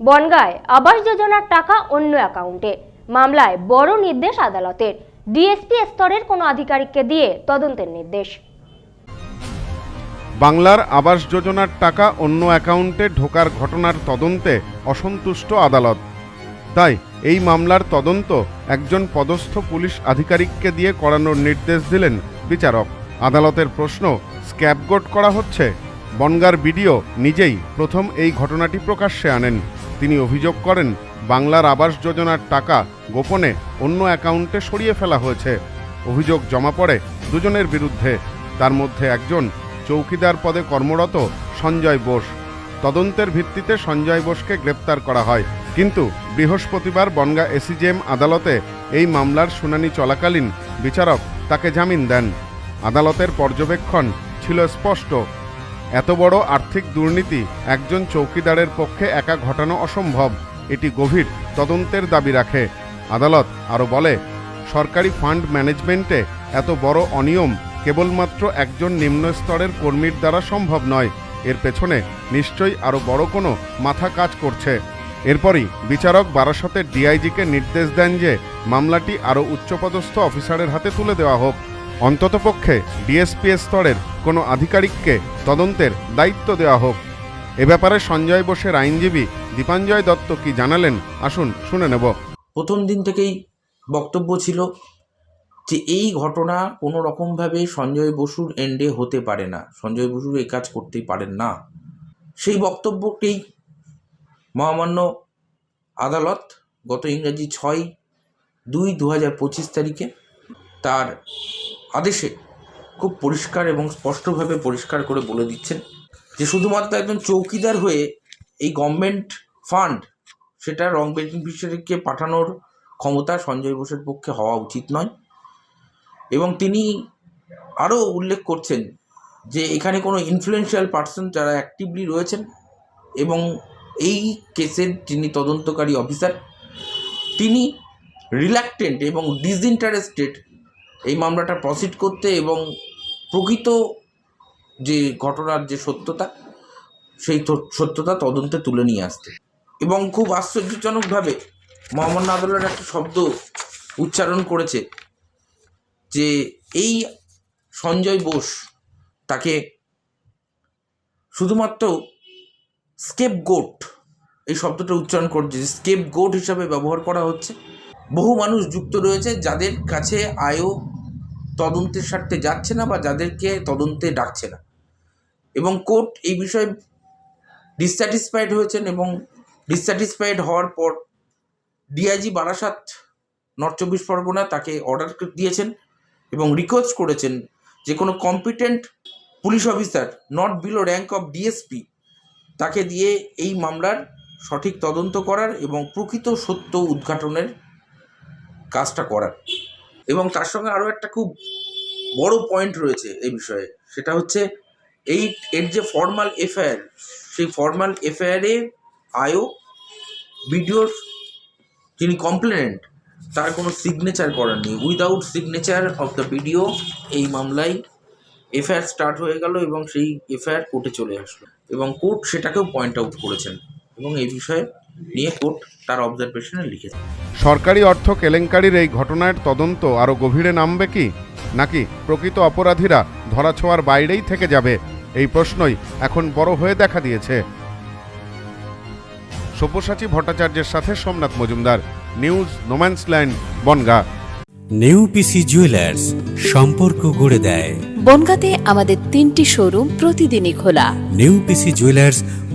বনগায় আবাস যোজনার টাকা অন্য অ্যাকাউন্টে। মামলায় বড় নির্দেশ আদালতের। ডিএসপি স্তরের কোনো আধিকারিককে দিয়ে তদন্তের নির্দেশ। বাংলার আবাস যোজনার টাকা অন্য অ্যাকাউন্টে ঢোকার ঘটনার তদন্তে অসন্তুষ্ট আদালত। তাই এই মামলার তদন্ত একজন পদস্থ পুলিশ আধিকারিককে দিয়ে করানোর নির্দেশ দিলেন বিচারক। আদালতের প্রশ্ন স্ক্যাপগোট করা হচ্ছে। বনগার বিডিও নিজেই প্রথম এই ঘটনাটি প্রকাশ্যে আনেন। তিনি অভিযোগ করেন, বাংলার আবাস যোজনার টাকা গোপনে অন্য অ্যাকাউন্টে সরিয়ে ফেলা হয়েছে। অভিযোগ জমা পড়ে দুজনের বিরুদ্ধে। তার মধ্যে একজন চৌকিদার পদে কর্মরত সঞ্জয় বোস। তদন্তের ভিত্তিতে সঞ্জয় বোসকে গ্রেপ্তার করা হয়। কিন্তু বৃহস্পতিবার বনগা এসিজেএম আদালতে এই মামলার শুনানি চলাকালীন বিচারক তাকে জামিন দেন। আদালতের পর্যবেক্ষণ ছিল স্পষ্ট। এত বড় আর্থিক দুর্নীতি একজন চৌকিদারের পক্ষে একা ঘটানো অসম্ভব। এটি গভীর তদন্তের দাবি রাখে। আদালত আরও বলে, সরকারি ফান্ড ম্যানেজমেন্টে এত বড় অনিয়ম কেবলমাত্র একজন নিম্ন স্তরের কর্মীর দ্বারা সম্ভব নয়। এর পেছনে নিশ্চয়ই আরও বড় কোনো মাথা কাজ করছে। এরপরই বিচারক বারাসতের ডিআইজিকে নির্দেশ দেন যে, মামলাটি আরও উচ্চপদস্থ অফিসারের হাতে তুলে দেওয়া হোক। অন্ততপক্ষে ডিএসপি স্তরের কোনো আধিকারিককে তদন্তের দায়িত্ব দেওয়া হোক। এ ব্যাপারে সঞ্জয় বোসের আইনজীবী দীপাঞ্জয় দত্ত কি জানালেন, আসুন শুনে নেব। প্রথম দিন থেকেই বক্তব্য ছিল যে এই ঘটনা কোনো রকমভাবে সঞ্জয় বসুর এন্ডে হতে পারে না। সঞ্জয় বসু এই কাজ করতেই পারেন না। সেই বক্তব্যকেই মহামান্য আদালত গত ইংরাজি ছয় দুই দু হাজার পঁচিশ তারিখে তার আদেশে খুব পরিষ্কার এবং স্পষ্টভাবে পরিষ্কার করে বলে দিচ্ছেন যে শুধুমাত্র একজন চৌকিদার হয়ে এই গভর্নমেন্ট ফান্ড সেটা রং বেনিফিশিয়ারিকে পাঠানোর ক্ষমতা সঞ্জয় বোসের পক্ষে হওয়া উচিত নয়। এবং তিনি আরও উল্লেখ করছেন যে এখানে কোনো ইনফ্লুয়েন্সিয়াল পার্সন যারা অ্যাক্টিভলি রয়েছেন এবং এই কেসের যিনি তদন্তকারী অফিসার তিনি রিল্যাক্টেন্ট এবং ডিসইন্টারেস্টেড এই মামলাটা প্রসিড করতে এবং প্রকৃত যে ঘটনার যে সত্যতা, সেই সত্যতা তদন্তে তুলে নিয়ে আসতে। এবং খুব আশ্চর্যজনকভাবে মহামান্য আদালত একটা শব্দ উচ্চারণ করেছে যে এই সঞ্জয় বোস তাকে শুধুমাত্র স্কেপ গোট এই শব্দটা উচ্চারণ করছে স্কেপ গোট হিসাবে ব্যবহার করা হচ্ছে। বহু মানুষ যুক্ত রয়েছে যাদের কাছে আয়ও তদন্তের স্বার্থে যাচ্ছে না বা যাদেরকে তদন্তে ডাকছে না। এবং কোর্ট এই বিষয়ে ডিসস্যাটিসফাইড হয়েছেন এবং ডিসস্যাটিসফাইড হওয়ার পর ডিআইজি বারাসাত নর্থ চব্বিশ পরগনা তাকে অর্ডার দিয়েছেন এবং রিকোয়েস্ট করেছেন যে কোনো competent police officer not below rank of DSP তাকে দিয়ে এই মামলার সঠিক তদন্ত করার এবং প্রকৃত সত্য উদ্ঘাটনের কাজটা করার। এবং তার সঙ্গে আরও একটা খুব বড় পয়েন্ট রয়েছে এই বিষয়ে। সেটা হচ্ছে এই, এর যে ফর্মাল এফআইআর সেই ফর্মাল এফআইআরে আয়ও বিডিওর যিনি কমপ্লেনেন্ট তার কোনো সিগনেচার করার নেই। Without signature of the BDO, এই মামলায় এফআইআর স্টার্ট হয়ে গেল এবং সেই এফআইআর কোর্টে চলে আসলো। এবং কোর্ট সেটাকেও পয়েন্ট আউট করেছেন। এবং এই বিষয়ে নিয়ে কোর্ট তার অবজারভেশনে লিখেছে সরকারি অর্থ কেলেঙ্কারির এই ঘটনার তদন্ত আরও গভীরে নামবে কি? নাকি প্রকৃত অপরাধীরা ধরাছোঁয়ার বাইরেই থেকে যাবে? এই প্রশ্নই এখন বড় হয়ে দেখা দিয়েছে। সব্যসাচী ভট্টাচার্যের সাথে Somnath Majumdar news no man's land Bongaon. New PC Jewellers সম্পর্ক গড়ে দেয়। বনগাঁতে আমাদের তিনটি শোরুম প্রতিদিনই খোলা। নেউপিসি জুয়েলার্স